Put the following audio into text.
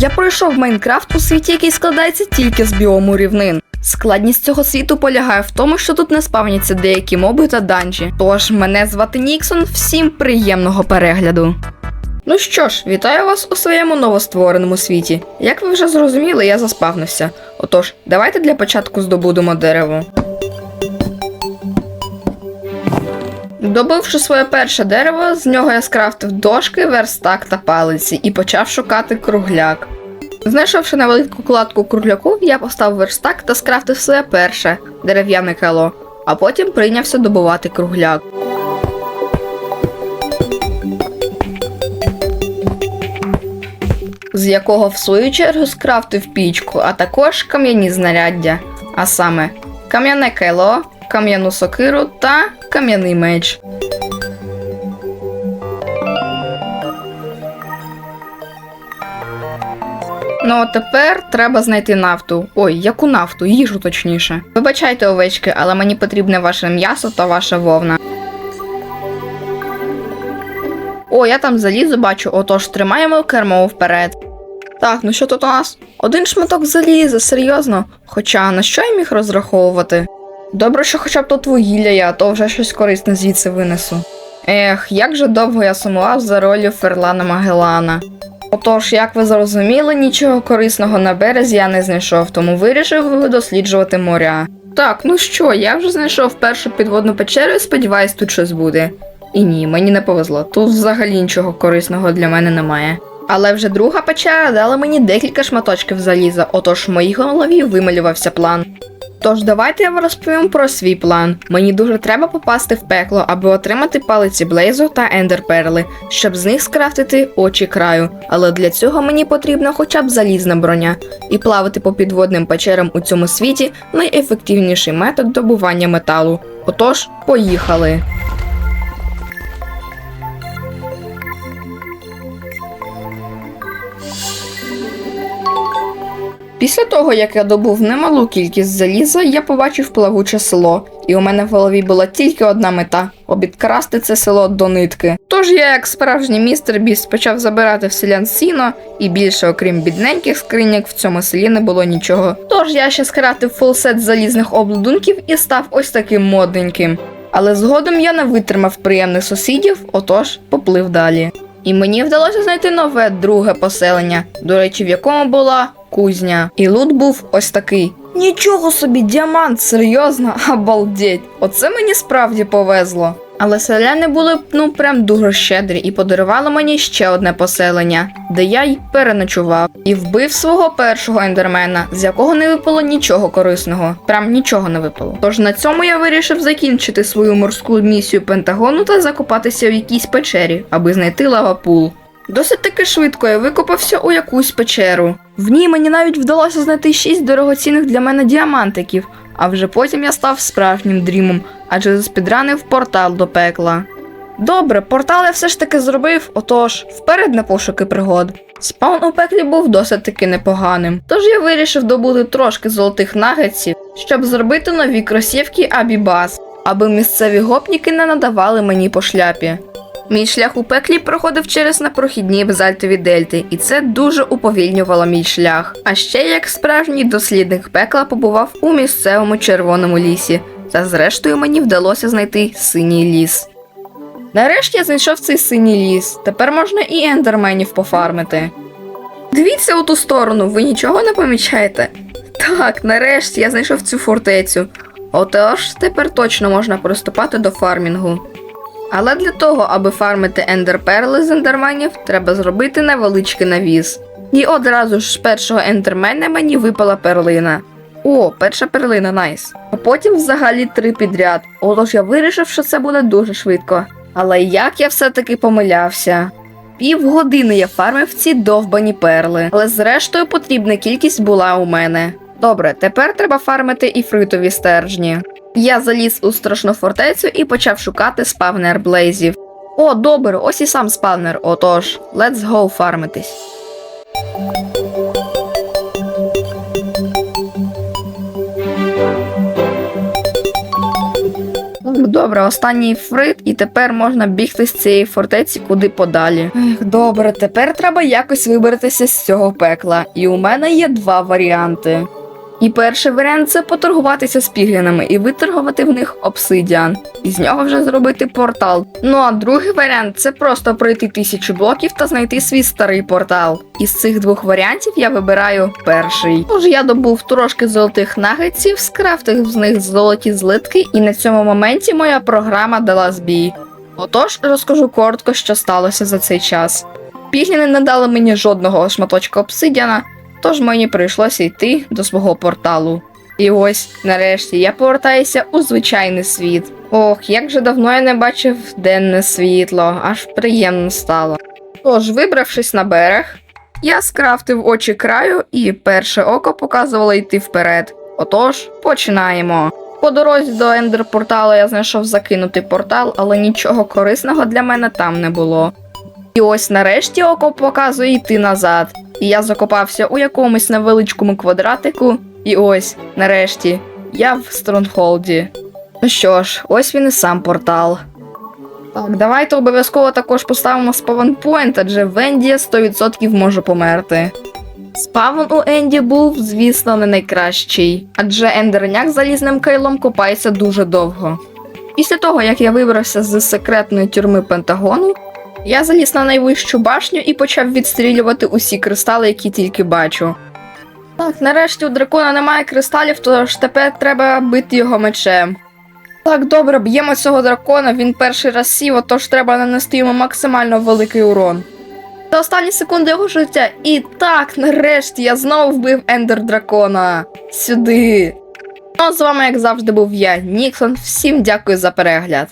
Я пройшов Майнкрафт у світі, який складається тільки з біому рівнин. Складність цього світу полягає в тому, що тут не спавняться деякі моби та данжі. Тож мене звати Ніксон, всім приємного перегляду. Ну що ж, вітаю вас у своєму новоствореному світі. Як ви вже зрозуміли, я заспавнився. Отож, давайте для початку здобудемо дерево. Добивши своє перше дерево, з нього я скрафтив дошки, верстак та палиці і почав шукати кругляк. Знайшовши невелику кладку кругляку, я поставив верстак та скрафтив своє перше дерев'яне кело, а потім прийнявся добувати кругляк. З якого в свою чергу скрафтив пічку, а також кам'яні знаряддя, а саме кам'яне кело, кам'яну сокиру та кам'яний меч. Ну а тепер треба знайти нафту. Ой, яку нафту, їжу точніше. Вибачайте, овечки, але мені потрібне ваше м'ясо та ваша вовна. О, я там залізо бачу, отож тримаємо кермо вперед. Так, ну що тут у нас? Один шматок заліза, серйозно. Хоча на що я міг розраховувати? Добре, що хоча б тут вугілля є, а то вже щось корисне звідси винесу. Ех, як же довго я сумував за ролью Ферлана Магеллана. Отож, як ви зрозуміли, нічого корисного на березі я не знайшов, тому вирішив досліджувати моря. Так, ну що, я вже знайшов першу підводну печеру і сподіваюсь, тут щось буде. І ні, мені не повезло, тут взагалі нічого корисного для мене немає. Але вже друга печера дала мені декілька шматочків заліза, отож в моїй голові вималювався план. Тож давайте я вам розповім про свій план. Мені дуже треба попасти в пекло, аби отримати палиці Блейзу та ендерперли, щоб з них скрафтити очі краю. Але для цього мені потрібна хоча б залізна броня. І плавати по підводним печерам у цьому світі найефективніший метод добування металу. Отож, поїхали! Після того, як я добув немалу кількість заліза, я побачив плавуче село, і у мене в голові була тільки одна мета обідкрасти це село до нитки. Тож я, як справжній містер Біст, почав забирати в селян сіно, і більше, окрім бідненьких скриньок, в цьому селі не було нічого. Тож я ще скрафтив фулсет залізних обладунків і став ось таким модненьким. Але згодом я не витримав приємних сусідів, отож поплив далі. І мені вдалося знайти нове друге поселення, до речі, в якому була кузня. І лут був ось такий. Нічого собі, діамант, серйозно, обалдеть. Оце мені справді повезло. Але селяни були ну прям дуже щедрі і подарували мені ще одне поселення, де я й переночував, і вбив свого першого ендермена, з якого не випало нічого корисного. Прям нічого не випало. Тож на цьому я вирішив закінчити свою морську місію Пентагону та закопатися в якійсь печері, аби знайти лавапул. Досить таки швидко я викопався у якусь печеру. В ній мені навіть вдалося знайти шість дорогоцінних для мене діамантиків, а вже потім я став справжнім дрімом, адже спідранив портал до пекла. Добре, портал я все ж таки зробив, отож, вперед на пошуки пригод. Спаун у пеклі був досить таки непоганим, тож я вирішив добути трошки золотих нагетсів, щоб зробити нові кросівки Абібас, аби місцеві гопніки не надавали мені по шляпі. Мій шлях у пеклі проходив через непрохідні базальтові дельти, і це дуже уповільнювало мій шлях. А ще як справжній дослідник пекла побував у місцевому червоному лісі, та зрештою мені вдалося знайти синій ліс. Нарешті я знайшов цей синій ліс. Тепер можна і ендерменів пофармити. Дивіться у ту сторону, ви нічого не помічаєте? Так, нарешті я знайшов цю фортецю. Отож, тепер точно можна приступати до фармінгу. Але для того, аби фармити ендерперли з ендерменів, треба зробити невеличкий навіс. І одразу ж з першого ендермена мені випала перлина. О, перша перлина, найс. А потім взагалі три підряд. Отож я вирішив, що це буде дуже швидко. Але як я все-таки помилявся. Півгодини я фармив ці довбані перли, але зрештою потрібна кількість була у мене. Добре, тепер треба фармити і фритові стержні. Я заліз у страшну фортецю і почав шукати спавнер блейзів. О, добре, ось і сам спавнер. Отож, let's go фармитись. Добре, останній фрит, і тепер можна бігти з цієї фортеці куди подалі. Ех, добре, тепер треба якось вибратися з цього пекла. І у мене є два варіанти. І перший варіант це поторгуватися з піглінами і виторгувати в них обсидіан, і з нього вже зробити портал. Ну а другий варіант це просто пройти тисячу блоків та знайти свій старий портал. Із цих двох варіантів я вибираю перший. Тож я добув трошки золотих нагетсів, скрафтив з них золоті злитки, і на цьому моменті моя програма дала збій. Отож, розкажу коротко, що сталося за цей час. Пігліни не дали мені жодного шматочка обсидіана, тож мені прийшлося йти до свого порталу. І ось, нарешті, я повертаюся у звичайний світ. Ох, як же давно я не бачив денне світло, аж приємно стало. Тож, вибравшись на берег, я скрафтив очі краю, і перше око показувало йти вперед. Отож, починаємо. По дорозі до ендер-порталу я знайшов закинутий портал, але нічого корисного для мене там не було. І ось нарешті око показує йти назад. І я закопався у якомусь невеличкому квадратику, і ось, нарешті, я в Стронгхолді. Ну що ж, ось він і сам портал. Так, давайте обов'язково також поставимо спавнпойнт, адже в Енді 100% можу померти. Спавн у Енді був, звісно, не найкращий, адже ендерняк залізним кайлом копається дуже довго. Після того, як я вибрався з секретної тюрми Пентагону, я заліз на найвищу башню і почав відстрілювати усі кристали, які тільки бачу. Так, нарешті у дракона немає кристалів, тож тепер треба бити його мечем. Так, добре, б'ємо цього дракона, він перший раз сів, отож треба нанести йому максимально великий урон. Та останні секунди його життя. І так, нарешті я знову вбив ендер дракона. Сюди. Ну, а з вами, як завжди, був я, Ніксон. Всім дякую за перегляд.